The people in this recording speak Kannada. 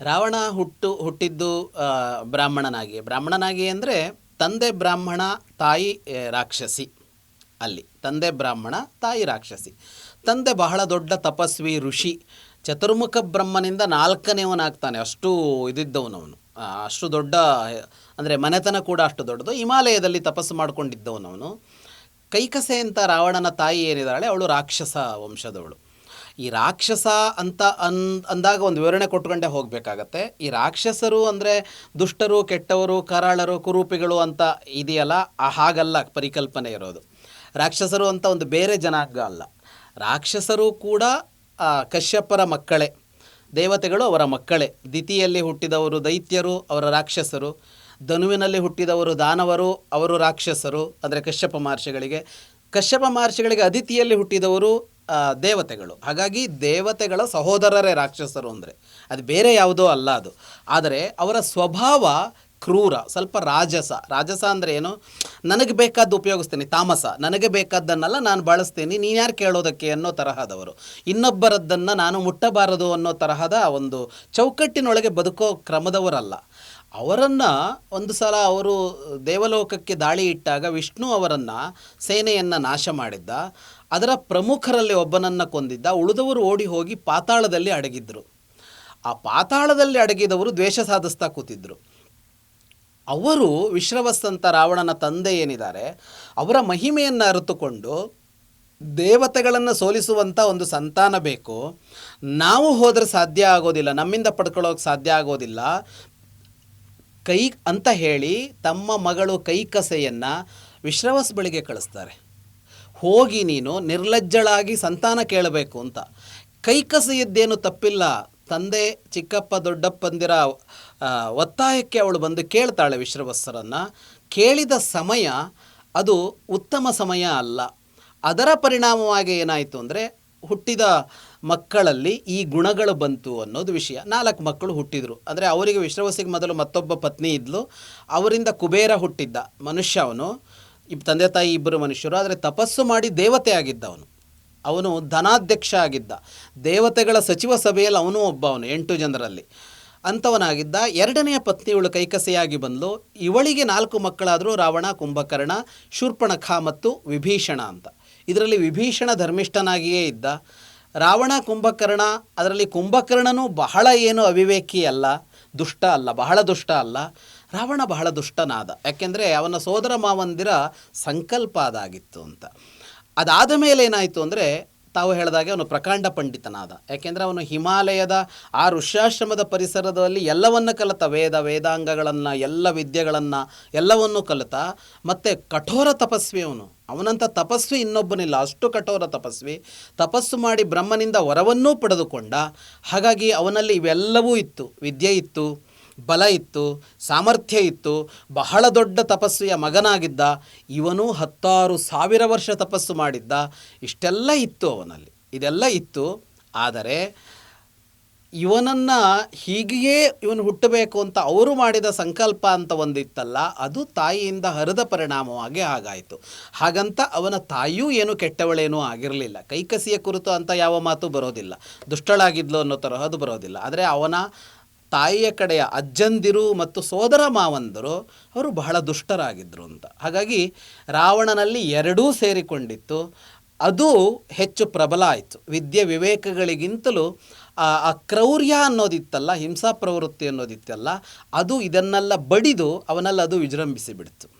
ರಾವಣ ಹುಟ್ಟು, ಹುಟ್ಟಿದ್ದು ಬ್ರಾಹ್ಮಣನಾಗಿ. ಬ್ರಾಹ್ಮಣನಾಗಿ ಅಂದರೆ ತಂದೆ ಬ್ರಾಹ್ಮಣ, ತಾಯಿ ರಾಕ್ಷಸಿ ಅಲ್ಲಿ. ತಂದೆ ಬ್ರಾಹ್ಮಣ, ತಾಯಿ ರಾಕ್ಷಸಿ. ತಂದೆ ಬಹಳ ದೊಡ್ಡ ತಪಸ್ವಿ ಋಷಿ. ಚತುರ್ಮುಖ ಬ್ರಹ್ಮನಿಂದ ನಾಲ್ಕನೇವನಾಗ್ತಾನೆ ಅಷ್ಟು ಇದಿದ್ದವನವನು. ಅಷ್ಟು ದೊಡ್ಡ, ಅಂದರೆ ಮನೆತನ ಕೂಡ ಅಷ್ಟು ದೊಡ್ಡದು. ಹಿಮಾಲಯದಲ್ಲಿ ತಪಸ್ಸು ಮಾಡಿಕೊಂಡಿದ್ದವನವನು. ಕೈಕಸೆ ಅಂತ ರಾವಣನ ತಾಯಿ ಏನಿದ್ದಾಳೆ ಅವಳು ರಾಕ್ಷಸ ವಂಶದವಳು. ಈ ರಾಕ್ಷಸ ಅಂತ ಅನ್, ಅಂದಾಗ ಒಂದು ವಿವರಣೆ ಕೊಟ್ಕೊಂಡೇ ಹೋಗಬೇಕಾಗತ್ತೆ. ಈ ರಾಕ್ಷಸರು ಅಂದರೆ ದುಷ್ಟರು, ಕೆಟ್ಟವರು, ಕರಾಳರು, ಕುರೂಪಿಗಳು ಅಂತ ಇದೆಯಲ್ಲ ಹಾಗಲ್ಲ ಪರಿಕಲ್ಪನೆ ಇರೋದು. ರಾಕ್ಷಸರು ಅಂತ ಒಂದು ಬೇರೆ ಜನಾಂಗ ಅಲ್ಲ. ರಾಕ್ಷಸರು ಕೂಡ ಕಶ್ಯಪರ ಮಕ್ಕಳೇ. ದೇವತೆಗಳು ಅವರ ಮಕ್ಕಳೇ. ದಿತಿಯಲ್ಲಿ ಹುಟ್ಟಿದವರು ದೈತ್ಯರು, ಅವರ ರಾಕ್ಷಸರು. ಧನುವಿನಲ್ಲಿ ಹುಟ್ಟಿದವರು ದಾನವರು, ಅವರು ರಾಕ್ಷಸರು, ಅಂದರೆ ಕಶ್ಯಪ ಮಹರ್ಷಿಗಳಿಗೆ. ಕಶ್ಯಪ ಮಹರ್ಷಿಗಳಿಗೆ ಅದಿತಿಯಲ್ಲಿ ಹುಟ್ಟಿದವರು ದೇವತೆಗಳು. ಹಾಗಾಗಿ ದೇವತೆಗಳ ಸಹೋದರರೇ ರಾಕ್ಷಸರು ಅಂದರೆ. ಅದು ಬೇರೆ ಯಾವುದೋ ಅಲ್ಲ ಅದು. ಆದರೆ ಅವರ ಸ್ವಭಾವ ಕ್ರೂರ, ಸ್ವಲ್ಪ ರಾಜಸ. ರಾಜಸ ಅಂದರೆ ಏನು? ನನಗೆ ಬೇಕಾದ್ದು ಉಪಯೋಗಿಸ್ತೀನಿ, ತಾಮಸ. ನನಗೆ ಬೇಕಾದ್ದನ್ನೆಲ್ಲ ನಾನು ಬಳಸ್ತೀನಿ, ನೀನು ಯಾರು ಕೇಳೋದಕ್ಕೆ ಅನ್ನೋ ತರಹದವರು. ಇನ್ನೊಬ್ಬರದ್ದನ್ನು ನಾನು ಮುಟ್ಟಬಾರದು ಅನ್ನೋ ತರಹದ ಒಂದು ಚೌಕಟ್ಟಿನೊಳಗೆ ಬದುಕೋ ಕ್ರಮದವರಲ್ಲ. ಅವರನ್ನು ಒಂದು ಸಲ ಅವರು ದೇವಲೋಕಕ್ಕೆ ದಾಳಿ ಇಟ್ಟಾಗ ವಿಷ್ಣು ಅವರನ್ನು ಸೇನೆಯನ್ನು ನಾಶ ಮಾಡಿದ್ದ. ಅದರ ಪ್ರಮುಖರಲ್ಲಿ ಒಬ್ಬನನ್ನು ಕೊಂದಿದ್ದ ಉಳಿದವರು ಓಡಿ ಹೋಗಿ ಪಾತಾಳದಲ್ಲಿ ಅಡಗಿದ್ರು. ಆ ಪಾತಾಳದಲ್ಲಿ ಅಡಗಿದವರು ದ್ವೇಷ ಸಾಧಿಸ್ತಾ ಕೂತಿದ್ದರು ಅವರು ವಿಶ್ರವಸ್ ಅಂತ ರಾವಣನ ತಂದೆ ಏನಿದ್ದಾರೆ, ಅವರ ಮಹಿಮೆಯನ್ನು ಅರಿತುಕೊಂಡು ದೇವತೆಗಳನ್ನು ಸೋಲಿಸುವಂಥ ಒಂದು ಸಂತಾನ ಬೇಕು. ನಾವು ಹೋದರೆ ಸಾಧ್ಯ ಆಗೋದಿಲ್ಲ, ನಮ್ಮಿಂದ ಪಡ್ಕೊಳ್ಳೋಕೆ ಸಾಧ್ಯ ಆಗೋದಿಲ್ಲ. ಕೈ ಅಂತ ಹೇಳಿ ತಮ್ಮ ಮಗಳು ಕೈಕಸೆಯನ್ನು ವಿಶ್ರವಸ್ ಬಳಿಗೆ ಕಳಿಸ್ತಾರೆ. ಹೋಗಿ ನೀನು ನಿರ್ಲಜ್ಜಳಾಗಿ ಸಂತಾನ ಕೇಳಬೇಕು ಅಂತ. ಕೈಕಸಿಯದ್ದೇನು ತಪ್ಪಿಲ್ಲ. ತಂದೆ, ಚಿಕ್ಕಪ್ಪ, ದೊಡ್ಡಪ್ಪಂದಿರ ಒತ್ತಾಯಕ್ಕೆ ಅವಳು ಬಂದು ಕೇಳ್ತಾಳೆ ವಿಶ್ರವಸ್ಸರನ್ನು ಕೇಳಿದ ಸಮಯ ಅದು ಉತ್ತಮ ಸಮಯ ಅಲ್ಲ. ಅದರ ಪರಿಣಾಮವಾಗಿ ಏನಾಯಿತು ಅಂದರೆ ಹುಟ್ಟಿದ ಮಕ್ಕಳಲ್ಲಿ ಈ ಗುಣಗಳು ಬಂತು ಅನ್ನೋದು ವಿಷಯ. ನಾಲ್ಕು ಮಕ್ಕಳು ಹುಟ್ಟಿದರು. ಅಂದರೆ ಅವರಿಗೆ ವಿಶ್ರವಸಿಗೆ ಮೊದಲು ಮತ್ತೊಬ್ಬ ಪತ್ನಿ ಇದ್ಲು. ಅವರಿಂದ ಕುಬೇರ ಹುಟ್ಟಿದ್ದ ಮನುಷ್ಯ ಅವನು. ಇಬ್ ತಂದೆ ತಾಯಿ ಇಬ್ಬರು ಮನುಷ್ಯರು, ಆದರೆ ತಪಸ್ಸು ಮಾಡಿ ದೇವತೆ ಆಗಿದ್ದ ಅವನು ಅವನು ಧನಾಧ್ಯಕ್ಷ ಆಗಿದ್ದ. ದೇವತೆಗಳ ಸಚಿವ ಸಭೆಯಲ್ಲಿ ಅವನು ಒಬ್ಬ ಅವನು ಎಂಟು ಜನರಲ್ಲಿ. ಅಂಥವನಾಗಿದ್ದ ಎರಡನೆಯ ಪತ್ನಿಯವಳು ಕೈಕಸೆಯಾಗಿ ಬಂದಳು ಇವಳಿಗೆ ನಾಲ್ಕು ಮಕ್ಕಳಾದರೂ ರಾವಣ, ಕುಂಭಕರ್ಣ ಶೂರ್ಪಣಖ ಮತ್ತು ವಿಭೀಷಣ ಅಂತ. ಇದರಲ್ಲಿ ವಿಭೀಷಣ ಧರ್ಮಿಷ್ಠನಾಗಿಯೇ ಇದ್ದ. ರಾವಣ, ಕುಂಭಕರ್ಣ, ಅದರಲ್ಲಿ ಕುಂಭಕರ್ಣನೂ ಬಹಳ ಏನು ಅವಿವೇಕಿ ಅಲ್ಲ, ದುಷ್ಟ ಅಲ್ಲ, ಬಹಳ ದುಷ್ಟ ಅಲ್ಲ. ರಾವಣ ಬಹಳ ದುಷ್ಟನಾದ. ಯಾಕೆಂದರೆ ಅವನ ಸೋದರ ಮಾವಂದಿರ ಸಂಕಲ್ಪ ಅದಾಗಿತ್ತು ಅಂತ. ಅದಾದ ಮೇಲೆ ಏನಾಯಿತು ಅಂದರೆ ತಾವು ಹೇಳಿದಾಗೆ ಅವನು ಪ್ರಕಾಂಡ ಪಂಡಿತನಾದ. ಯಾಕೆಂದರೆ ಅವನು ಹಿಮಾಲಯದ ಆ ಋಷ್ಯಾಶ್ರಮದ ಪರಿಸರದಲ್ಲಿ ಎಲ್ಲವನ್ನು ಕಲಿತ. ವೇದ, ವೇದಾಂಗಗಳನ್ನು, ಎಲ್ಲ ವಿದ್ಯೆಗಳನ್ನು ಎಲ್ಲವನ್ನೂ ಕಲಿತ. ಮತ್ತು ಕಠೋರ ತಪಸ್ವಿ ಅವನು. ಅವನಂಥ ತಪಸ್ವಿ ಇನ್ನೊಬ್ಬನಿಲ್ಲ. ಅಷ್ಟು ಕಠೋರ ತಪಸ್ವಿ. ತಪಸ್ಸು ಮಾಡಿ ಬ್ರಹ್ಮನಿಂದ ವರವನ್ನೂ ಪಡೆದುಕೊಂಡ. ಹಾಗಾಗಿ ಅವನಲ್ಲಿ ಇವೆಲ್ಲವೂ ಇತ್ತು. ವಿದ್ಯೆ ಇತ್ತು. ಬಲ ಇತ್ತು, ಸಾಮರ್ಥ್ಯ ಇತ್ತು, ಬಹಳ ದೊಡ್ಡ ತಪಸ್ವಿಯ ಮಗನಾಗಿದ್ದ, ಇವನು ಹತ್ತಾರು ಸಾವಿರ ವರ್ಷ ತಪಸ್ಸು ಮಾಡಿದ್ದ, ಇಷ್ಟೆಲ್ಲ ಇತ್ತು ಅವನಲ್ಲಿ, ಇದೆಲ್ಲ ಇತ್ತು. ಆದರೆ ಇವನನ್ನು ಹೀಗೆಯೇ ಇವನು ಹುಟ್ಟಬೇಕು ಅಂತ ಅವರು ಮಾಡಿದ ಸಂಕಲ್ಪ ಅಂತ ಒಂದಿತ್ತಲ್ಲ, ಅದು ತಾಯಿಯಿಂದ ಹರಿದ ಪರಿಣಾಮವಾಗಿ ಹಾಗಾಯಿತು. ಹಾಗಂತ ಅವನ ತಾಯಿಯೂ ಏನು ಕೆಟ್ಟವಳೇನೂ ಆಗಿರಲಿಲ್ಲ. ಕೈಕಸಿಯ ಕುರಿತು ಅಂತ ಯಾವ ಮಾತು ಬರೋದಿಲ್ಲ. ದುಷ್ಟಳಾಗಿದ್ಲು ಅನ್ನೋ ತರಹದ್ದು ಬರೋದಿಲ್ಲ. ಆದರೆ ಅವನ ತಾಯಿಯ ಕಡೆಯ ಅಜ್ಜಂದಿರು ಮತ್ತು ಸೋದರ ಮಾವಂದರು, ಅವರು ಬಹಳ ದುಷ್ಟರಾಗಿದ್ದರು ಅಂತ. ಹಾಗಾಗಿ ರಾವಣನಲ್ಲಿ ಎರಡೂ ಸೇರಿಕೊಂಡಿತ್ತು. ಅದು ಹೆಚ್ಚು ಪ್ರಬಲ ಆಯಿತು. ವಿದ್ಯೆ ವಿವೇಕಗಳಿಗಿಂತಲೂ ಆ ಕ್ರೌರ್ಯ ಅನ್ನೋದಿತ್ತಲ್ಲ, ಹಿಂಸಾ ಪ್ರವೃತ್ತಿ ಅನ್ನೋದಿತ್ತಲ್ಲ, ಅದು ಇದನ್ನೆಲ್ಲ ಬಡಿದು ಅವನಲ್ಲಿ ಅದು ವಿಜೃಂಭಿಸಿ ಬಿಡ್ತು